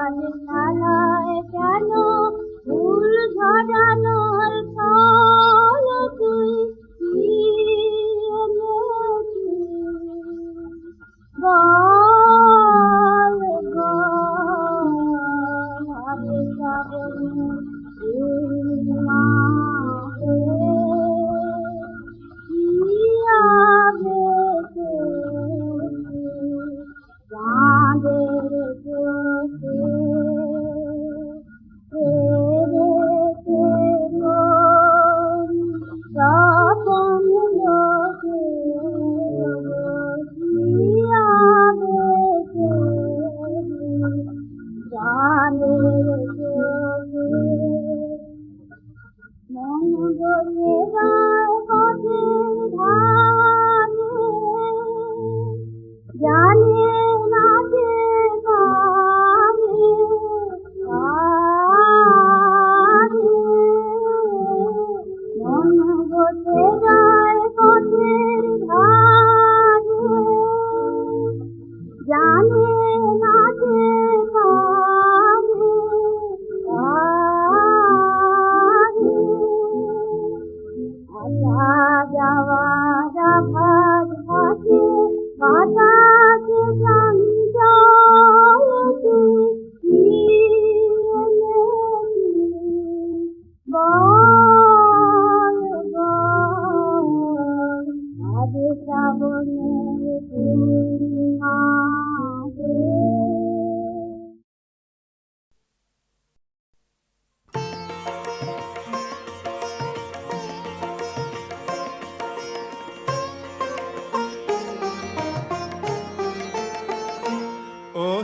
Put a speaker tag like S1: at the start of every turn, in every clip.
S1: ফোটাবার খেলায় কেন? ফুল ঝরানোর ফল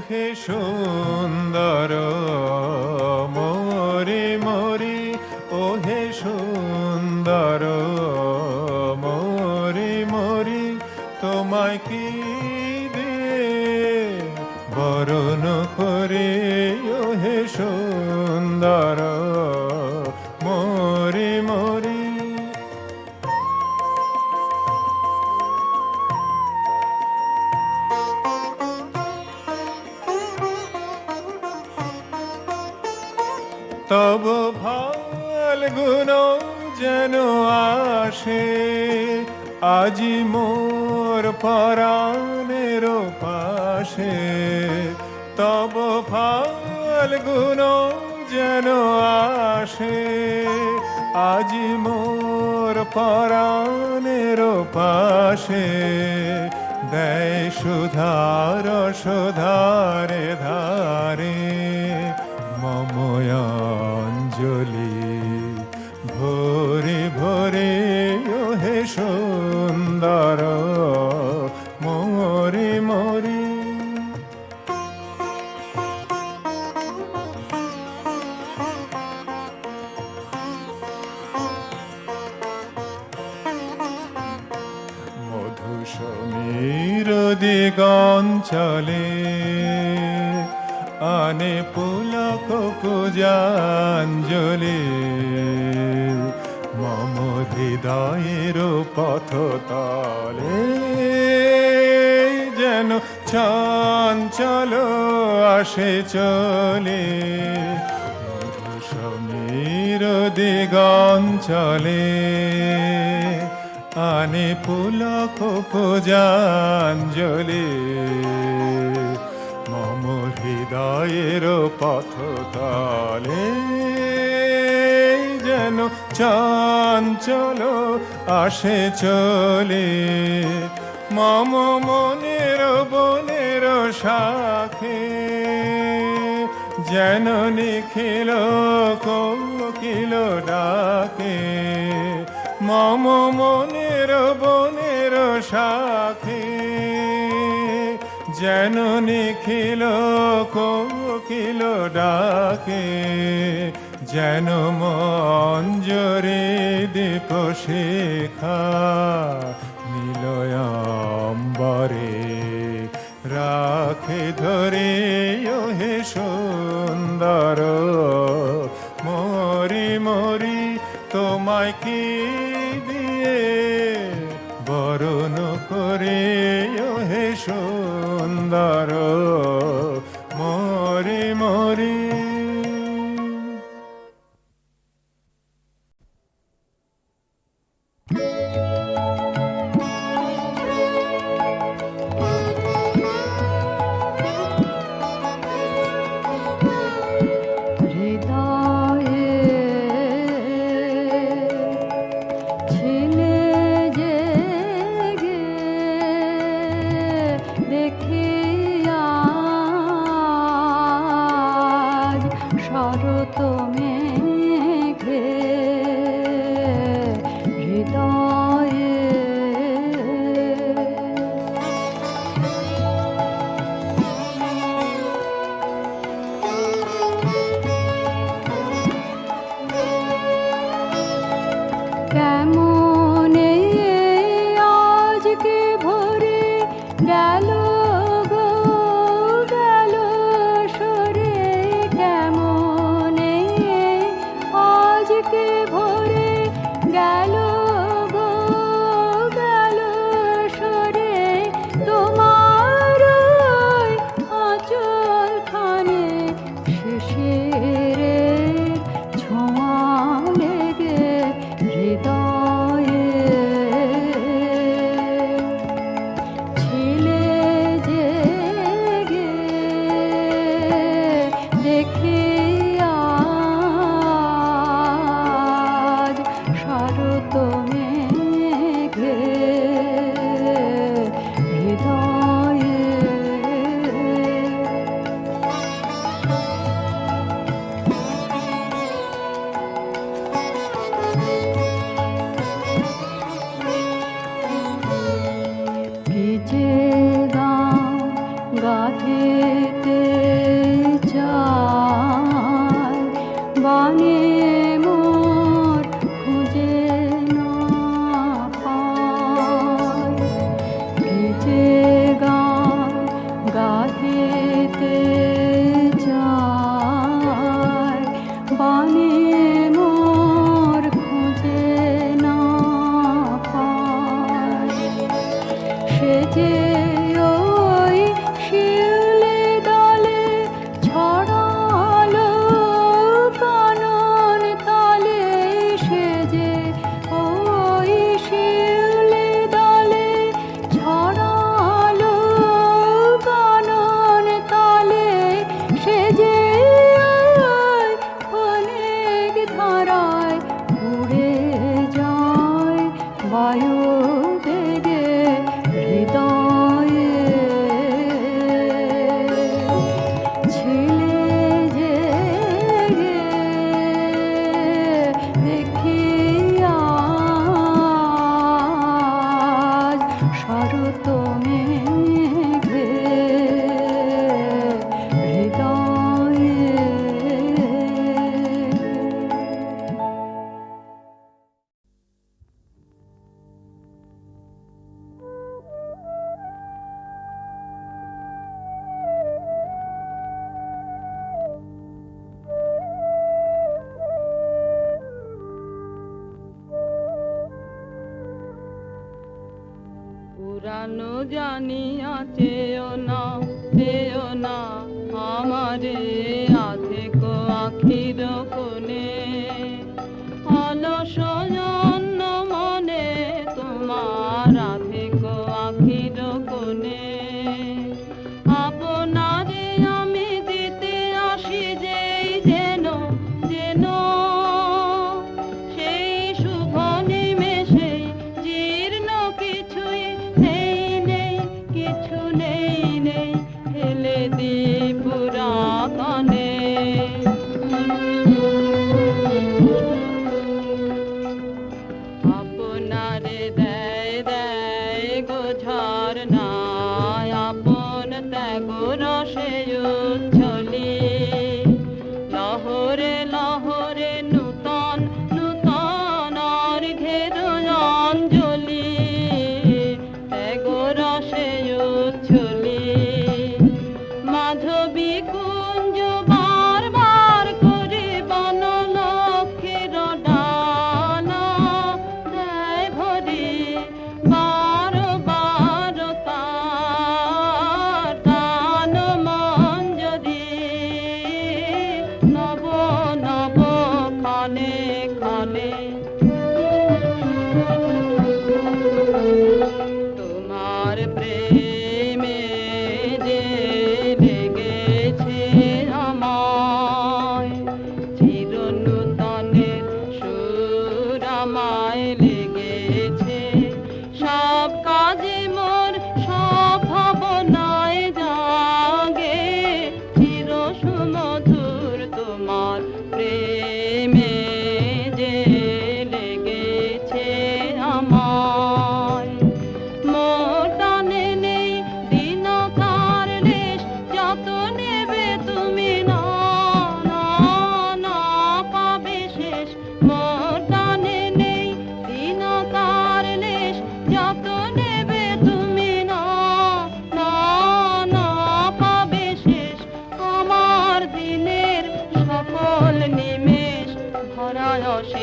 S2: ওহে সুন্দর ফাল্গুন যেন আসে আজি মোর পরাণের পাশে। তব ফাল্গুন যেন আসে আজি মোর পরাণের পাশে। দেয় সুধার সুধারে ধারে। সুন্দর মরে মরে। মধু সমীর দিগঞ্চলে আনে পুলক পূজাঞ্জলি। হৃদয়ের পথ তলে যেন চঞ্চল আসে চলে। সমীর দিগঞ্চলে আনে পুলক পূজাঞ্জলি। মম হৃদয়ের পথ তলে যেন চঞ্চল আসে চলে। মম মনের বনের শাখে যেন নিখিল কোকিল ডাকে। মম মনের বনের শাখে যেন নিখিল কোকিল ডাকে। যেন মঞ্জরে দীপ শেখা নিলয়ম্বরে রাখে ধরে ও হে সুন্দর মরি মরি তোমায় কি দিয়ে বরণ করে ও হে সুন্দর
S3: কেমন
S4: পুরানো জানিয়া চেয়েও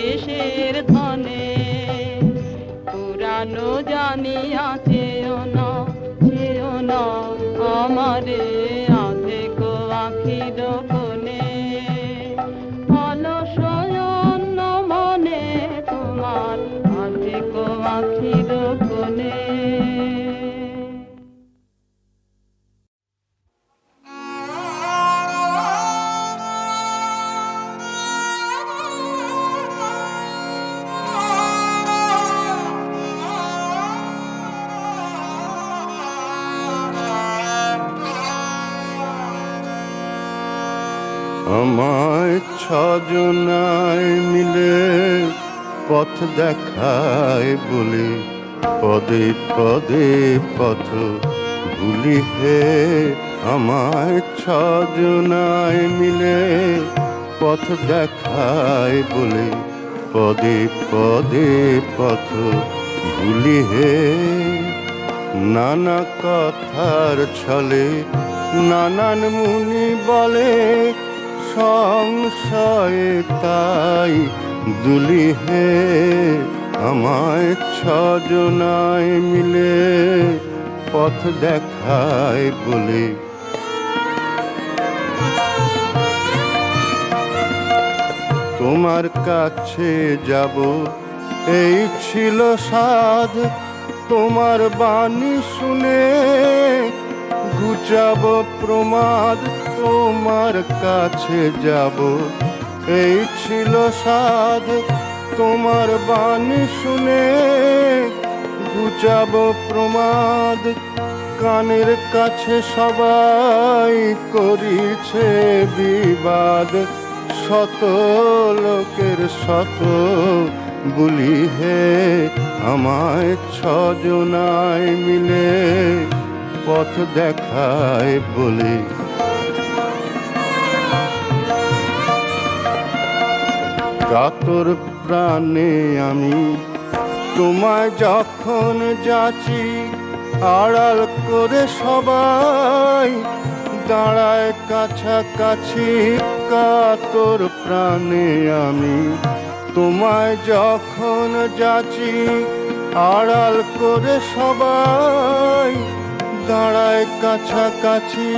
S4: শেষের ধনে পুরানো জানিয়া
S5: আমায় ছজনায় মিলে পথ দেখায় বলে, পদে পদে পথ ভুলি হে আমায় ছজনায় মিলে পথ দেখায় বলে, পদে পদে পথ ভুলি হে। নানা কথার ছলে নানান মুনি বলে সংশয়ে, তাই দুলি হে আমায় ছজনায় মিলে পথ দেখায় বলে। তোমার কাছে যাব, এই ছিল সাধ, তোমার বাণী শুনে ঘুচাব প্রমাদ। তোমার কাছে যাব। এই ছিল সাধ তোমার বাণী শুনে ঘুচাব প্রমাদ। কানের কাছে সবাই করিছে বিবাদ। শত লোকের শত বলি হে, আমায় ছজনায় মিলে পথ দেখায় বলে কাতর প্রাণে আমি তোমায় যখন যাচ্ছি, আড়াল করে সবাই দাঁড়ায় কাছাকাছি কাতর প্রাণে আমি তোমায় যখন যাচ্ছি, আড়াল করে সবাই দাঁড়ায় কাছাকাছি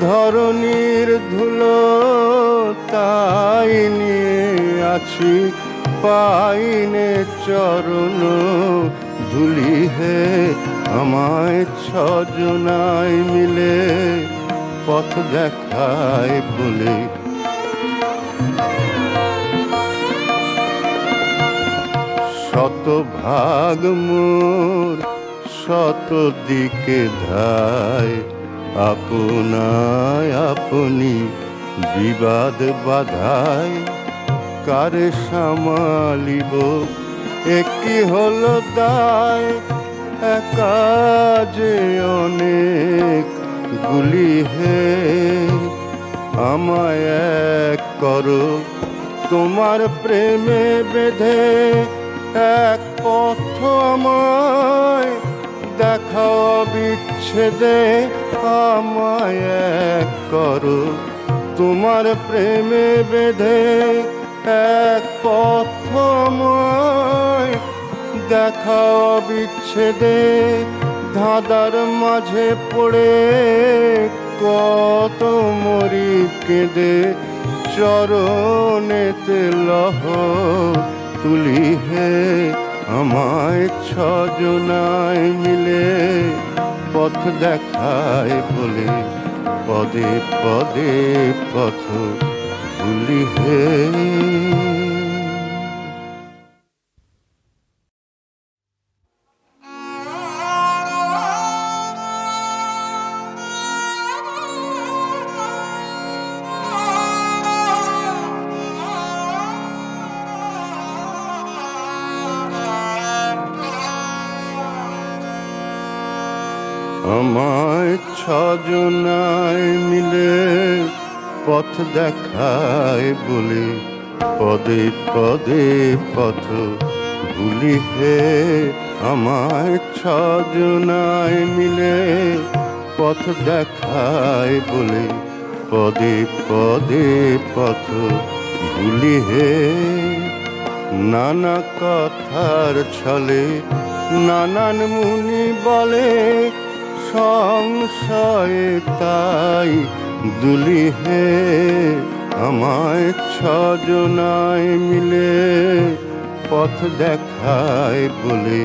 S5: ধরনীর ধুলো তাই নিয়ে আছি, পাইনে চরণ ধুলি হে আমায় ছজনায় মিলে পথ দেখায় বলে শত ভাগ মোর শত দিকে ধায় আপনায় আপনি বিবাদ বাধায় কার সামালিব? একই হলো দায় একা যে অনেক গুলি হে, আমায় এক করো। তোমার প্রেমে বেঁধে এক পথ আমায় দেখাও বিচ্ছেদে আমায় এক করো। তোমার প্রেমে বেঁধে এক পথ দেখাও বিচ্ছেদে, ধাঁধার মাঝে পড়ে কত মরি কেঁদে, চরণেতে লহ তুলি হে আমায় ছজনায় মিলে। পথ দেখায় বলে পদে পদে পথ ভুলি হে। আমায় ছজনায় মিলে পথ দেখায় বলে, পদে পদে পথ ভুলি হে আমায় ছজনায় মিলে পথ দেখায় বলে, পদে পদে পথ ভুলি হে। নানা কথার ছলে নানান মুনি বলে সংশয়ে তাই দুলি হে আমায় ছজনায় মিলে পথ দেখায় বলে।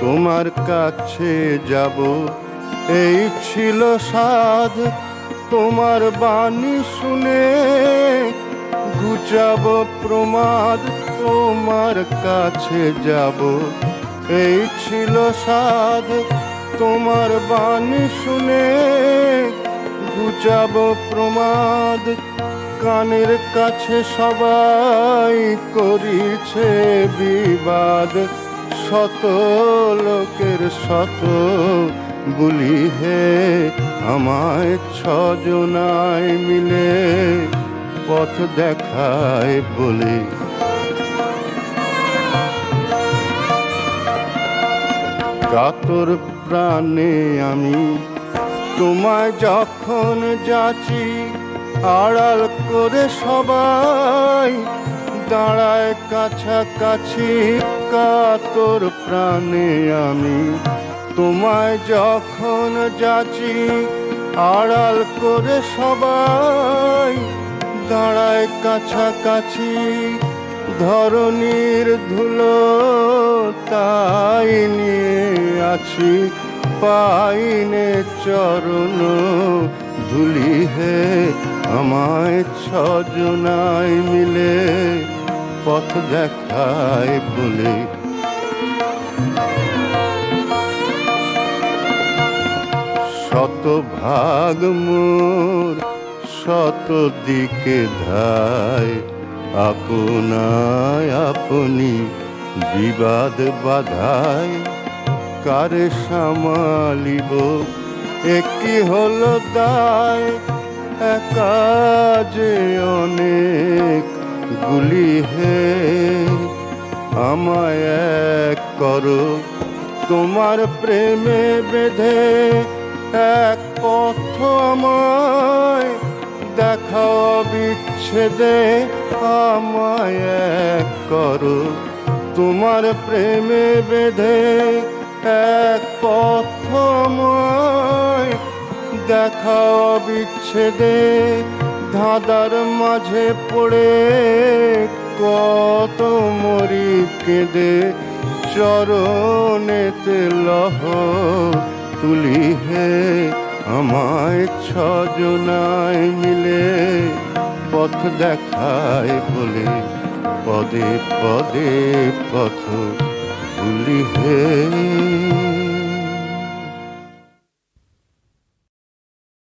S5: তোমার কাছে যাব, এই ছিল সাধ, তোমার বাণী শুনে গুচাব প্রমাদ। তোমার কাছে যাব। এই ছিল সাধ তোমার বাণী শুনে ঘুচাব প্রমাদ। কানের কাছে সবাই করিছে বিবাদ। শত লোকের শত বলি হে, আমায় ছজনায় মিলে পথ দেখায় বলে কাতর প্রাণে আমি তোমায় যখন যাচ্ছি, আড়াল করে সবাই দাঁড়ায় কাছাকাছি কাতর প্রাণে আমি তোমায় যখন যাচ্ছি, আড়াল করে সবাই দাঁড়ায় কাছাকাছি ধরনীর ধুলো তাই নিয়ে আছি, পাইনে চরণ ধুলি হে আমায় ছজনায় মিলে, পথ দেখায় বলে। শত ভাগ মোর শত দিকে ধায় আপনায় আপনি বিবাদ বাধায় কার সামালিব? একই হলো দায় একা যে অনেক গুলি হে। আমায় এক করো, তোমার প্রেমে বেঁধে এক পথ আমায় দেখাও বিচ্ছেদে আমায় এক করো। তোমার প্রেমে বেঁধে এক পথময় দেখাও বিচ্ছেদে ধাঁধার মাঝে পড়ে কত মরি কেঁদে চরণেতে লহ তুলি হে আমায় ছজনায় মিলে পথ দেখায় বলে পদে পদে পথ ভুলি হে।